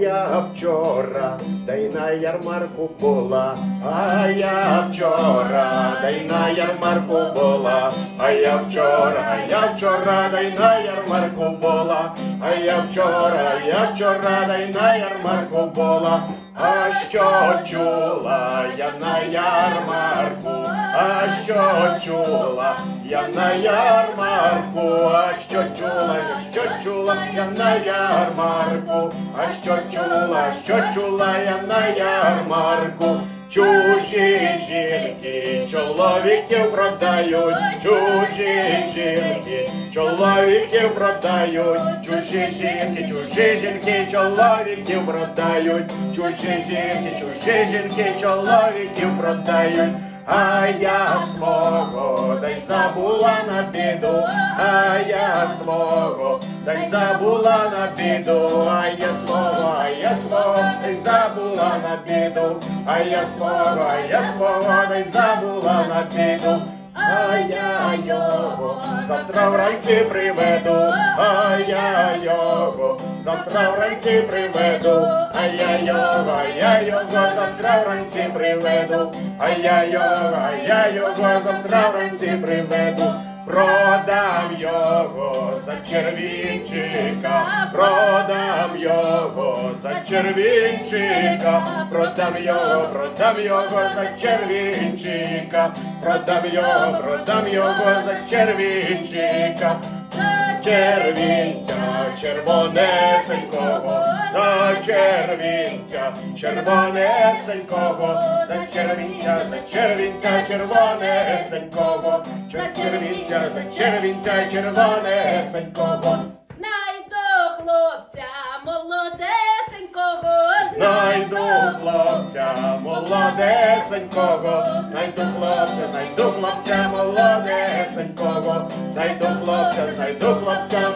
я вчора, та й на ярмарку була, а я вчора, та й на ярмарку була, а я вчора, а я вчора, та й на ярмарку була, а я вчора, а я вчора, та й на ярмарку була. А що чула я на ярмарку, а що чула я на ярмарку, що чула, що чула я на ярмарку, а що чула, що чула я на ярмарку. Чужі жінки, чоловіків продають, чужі жінки, чоловіків продають, чужі жінки, чужі жінки, чоловіків продають, чужі жінки, чужі жінки, чоловіків продають. А я свого та й забула на біду, а свого та забула на біду, а я свого, а я свого та забула на біду, а я свого, а я свого та забула на біду. А я його. Завтра вранці приведу, а я його. Завтра вранці приведу, а я його, а я його. Завтра вранці приведу, а я його, а я його. Завтра вранці приведу. Продам його за червінчика, продам його за червінчика, продам його, продам його за червінчика, продам його, продам його за червінчика, червінця червонесенького, за червінця червонесенького, за червінця, за червінця червонесенького, за червінця, за червінця червонесенького. Знайду хлопця молодесенького, Знайду хлопця молодесенького, знайду хлопця, знайду хлопця молодесенького, знайду хлопця, знайду хлопця